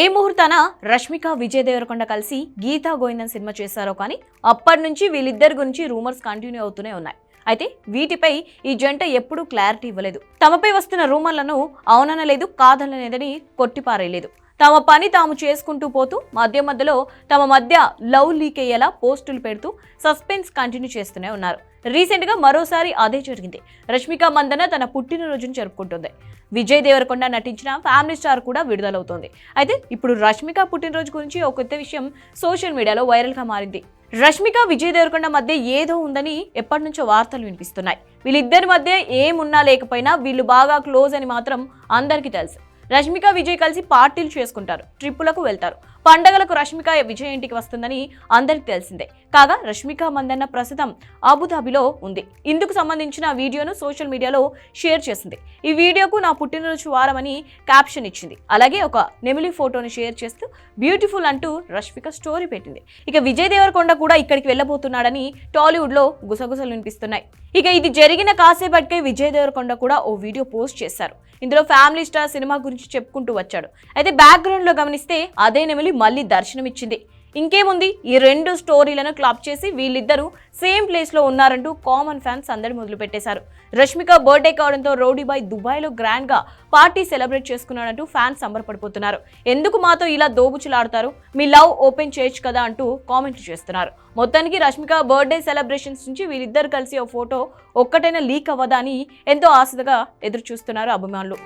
ఏ ముహూర్తాన రష్మిక విజయ్ దేవరకొండ కలిసి గీతా గోవిందన్ సినిమా చేశారో కానీ అప్పటి నుంచి వీళ్ళిద్దరి గురించి రూమర్స్ కంటిన్యూ అవుతూనే ఉన్నాయి. అయితే వీటిపై ఈ జంట ఎప్పుడూ క్లారిటీ ఇవ్వలేదు. తమపై వస్తున్న రూమర్లను అవుననలేదు కాదనలేదని కొట్టిపారేయలేదు. తమ పని తాము చేసుకుంటూ పోతూ మధ్య మధ్యలో తమ మధ్య లవ్ లీక్ అయ్యేలా పోస్టులు పెడుతూ సస్పెన్స్ కంటిన్యూ చేస్తూనే ఉన్నారు. రీసెంట్గా మరోసారి అదే జరిగింది. రష్మిక మందన తన పుట్టినరోజును జరుపుకుంటుంది. విజయ్ దేవరకొండ నటించిన ఫ్యామిలీ స్టార్ కూడా విడుదలవుతోంది. అయితే ఇప్పుడు రష్మిక పుట్టినరోజు గురించి ఒక కొత్త విషయం సోషల్ మీడియాలో వైరల్గా మారింది. రష్మిక విజయ్ దేవరకొండ మధ్య ఏదో ఉందని ఎప్పటి నుంచో వార్తలు వినిపిస్తున్నాయి. వీళ్ళిద్దరి మధ్య ఏమున్నా లేకపోయినా వీళ్ళు బాగా క్లోజ్ అని మాత్రం అందరికీ తెలుసు. రష్మిక విజయ్ కలిసి పార్టీలు చేసుకుంటారు. ట్రిప్పులకు వెళ్తారు. పండగలకు రష్మిక విజయ్ ఇంటికి వస్తుందని అందరికి తెలిసిందే. కాగా రష్మిక మందన్న ప్రస్తుతం అబుదాబిలో ఉంది. ఇందుకు సంబంధించిన వీడియోను సోషల్ మీడియాలో షేర్ చేసింది. ఈ వీడియోకు నా పుట్టినరోజు వారమని క్యాప్షన్ ఇచ్చింది. అలాగే ఒక నెమిలి ఫోటోని షేర్ చేస్తూ బ్యూటిఫుల్ అంటూ రష్మిక స్టోరీ పెట్టింది. ఇక విజయ్ దేవరకొండ కూడా ఇక్కడికి వెళ్ళబోతున్నాడని టాలీవుడ్లో గుసగుసలు వినిపిస్తున్నాయి. ఇక ఇది జరిగిన కాసేపటికే విజయ్ దేవరకొండ కూడా ఓ వీడియో పోస్ట్ చేశారు. ఇందులో ఫ్యామిలీ స్టార్ సినిమా గురించి చెప్పుకుంటూ వచ్చాడు. అయితే బ్యాక్గ్రౌండ్లో గమనిస్తే అదే నెమలి మళ్ళీ దర్శనమిచ్చింది. ఇంకేముంది? ఈ రెండు స్టోరీలను క్లాప్ చేసి వీళ్ళిద్దరూ సేమ్ ప్లేస్లో ఉన్నారంటూ కామన్ ఫ్యాన్స్ అందరి మొదలు పెట్టేశారు. రష్మిక బర్త్డే కావడంతో రౌడీ బాయ్ దుబాయ్లో గ్రాండ్గా పార్టీ సెలబ్రేట్ చేసుకున్నాడంటూ ఫ్యాన్స్ సంబరపడిపోతున్నారు. ఎందుకు మాతో ఇలా దోబుచులాడతారు? మీ లవ్ ఓపెన్ చేయొచ్చు కదా అంటూ కామెంట్లు చేస్తున్నారు. మొత్తానికి రష్మిక బర్త్డే సెలబ్రేషన్స్ నుంచి వీళ్ళిద్దరు కలిసి ఓ ఫోటో ఒక్కటైనా లీక్ అవ్వదా అని ఎంతో ఆశగా ఎదురు చూస్తున్నారు అభిమానులు.